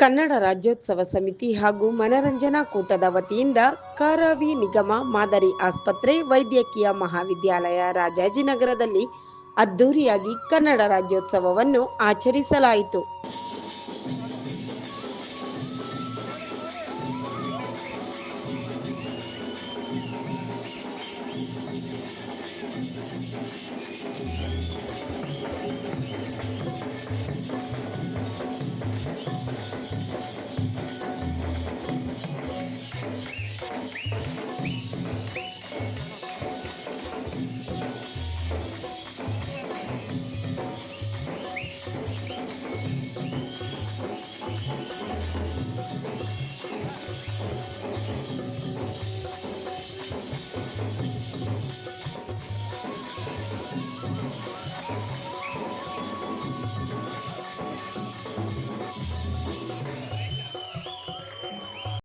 ಕನ್ನಡ ರಾಜ್ಯೋತ್ಸವ ಸಮಿತಿ ಹಾಗೂ ಮನರಂಜನಾ ಕೂಟದ ವತಿಯಿಂದ ಕಾರಾವಿ ನಿಗಮ ಮಾದರಿ ಆಸ್ಪತ್ರೆ ವೈದ್ಯಕೀಯ ಮಹಾವಿದ್ಯಾಲಯ ರಾಜಾಜಿನಗರದಲ್ಲಿ ಅದ್ದೂರಿಯಾಗಿ ಕನ್ನಡ ರಾಜ್ಯೋತ್ಸವವನ್ನು ಆಚರಿಸಲಾಯಿತು.